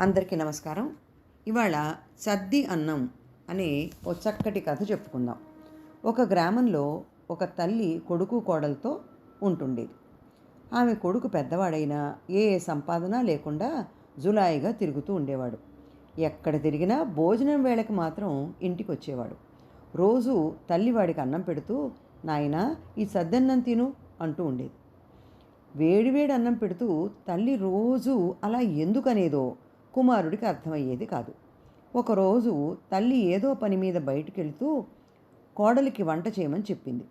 అందరికీ నమస్కారం. ఇవాళ సద్ది అన్నం అనే ఓ చక్కటి కథ చెప్పుకుందాం. ఒక గ్రామంలో ఒక తల్లి కొడుకు కోడలతో ఉంటుండేది. ఆమె కొడుకు పెద్దవాడైనా ఏ సంపాదన లేకుండా జులాయిగా తిరుగుతూ ఉండేవాడు. ఎక్కడ తిరిగినా భోజనం వేళకి మాత్రం ఇంటికి వచ్చేవాడు రోజు తల్లివాడికి అన్నం పెడుతూ నాయనా ఈ సద్దన్నం తిను అంటూ ఉండేది. వేడివేడి అన్నం పెడుతూ తల్లి రోజు అలా ఎందుకనేదో కుమారుడికి అర్థమయ్యేది కాదు. ఒకరోజు తల్లి ఏదో పని మీద బయటికెళ్తూ కోడలికి వంట చేయమని చెప్పింది.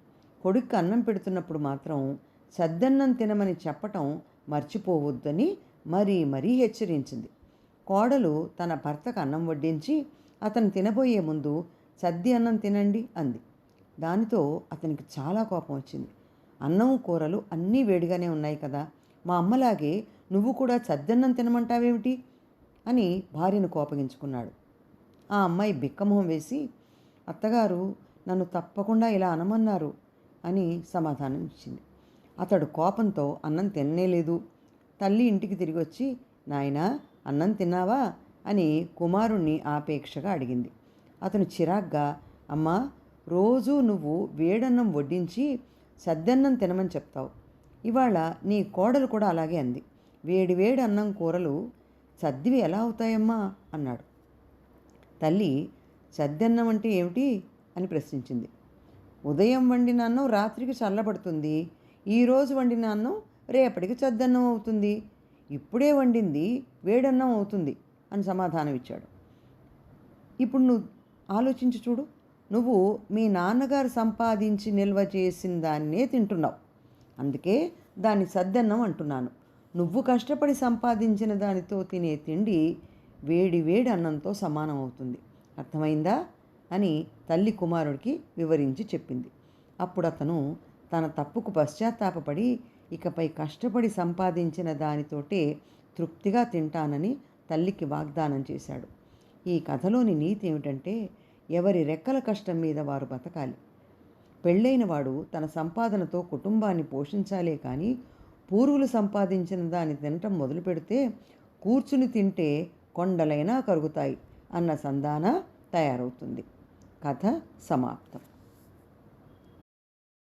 కొడుక్కి అన్నం పెడుతున్నప్పుడు మాత్రం సద్దన్నం తినమని చెప్పటం మర్చిపోవద్దని మరీ మరీ హెచ్చరించింది. కోడలు తన భర్తకు అన్నం వడ్డించి అతను తినబోయే ముందు సద్ది అన్నం తినండి అంది. దానితో అతనికి చాలా కోపం వచ్చింది. అన్నం కూరలు అన్నీ వేడిగానే ఉన్నాయి కదా. మా అమ్మలాగే నువ్వు కూడా సద్దన్నం తినమంటావేమిటి? అని భార్యను కోపగించుకున్నాడు. ఆ అమ్మాయి బిక్కమొహం వేసి అత్తగారు నన్ను తప్పకుండా ఇలా అనమన్నారు అని సమాధానం ఇచ్చింది అతడు కోపంతో అన్నం తిననేలేదు తల్లి ఇంటికి తిరిగి వచ్చి నాయనా అన్నం తిన్నావా? అని కుమారుణ్ణి ఆపేక్షగా అడిగింది. అతను చిరాగ్గా అమ్మా రోజూ నువ్వు వేడన్నం వడ్డించి సద్దన్నం తినమని చెప్తావు. ఇవాళ నీ కోడలు కూడా అలాగే అంది. వేడి వేడి అన్నం కూరలు సద్దివి ఎలా అవుతాయమ్మా? అన్నాడు. తల్లి సద్దన్నం అంటే ఏమిటి? అని ప్రశ్నించింది. ఉదయం వండిన అన్నం రాత్రికి చల్లబడుతుంది. ఈరోజు వండిన అన్నం రేపటికి సద్దన్నం అవుతుంది. ఇప్పుడే వండింది వేడన్నం అవుతుంది అని సమాధానం ఇచ్చాడు ఇప్పుడు నువ్వు ఆలోచించి చూడు. నువ్వు మీ నాన్నగారు సంపాదించి నిల్వ చేసిన దాన్నే తింటున్నావు. అందుకే దాన్ని సద్దన్నం అంటున్నాను. నువ్వు కష్టపడి సంపాదించిన దానితో తినే తిండి వేడి వేడి అన్నంతో సమానం అవుతుంది అర్థమైందా? అని తల్లి కుమారుడికి వివరించి చెప్పింది. అప్పుడు అతను తన తప్పుకు పశ్చాత్తాపపడి ఇకపై కష్టపడి సంపాదించిన దానితోటే తృప్తిగా తింటానని తల్లికి వాగ్దానం చేశాడు. ఈ కథలోని నీతి ఏమిటంటే ఎవరి రెక్కల కష్టం మీద వారు బతకాలి. పెళ్ళైన వాడు తన సంపాదనతో కుటుంబాన్ని పోషించాలే కానీ పూర్వులు సంపాదించిన దాన్ని తినటం మొదలు పెడితే కూర్చుని తింటే కొండలైనా కరుగుతాయి అన్న సంధాన తయారవుతుంది. కథ సమాప్తం.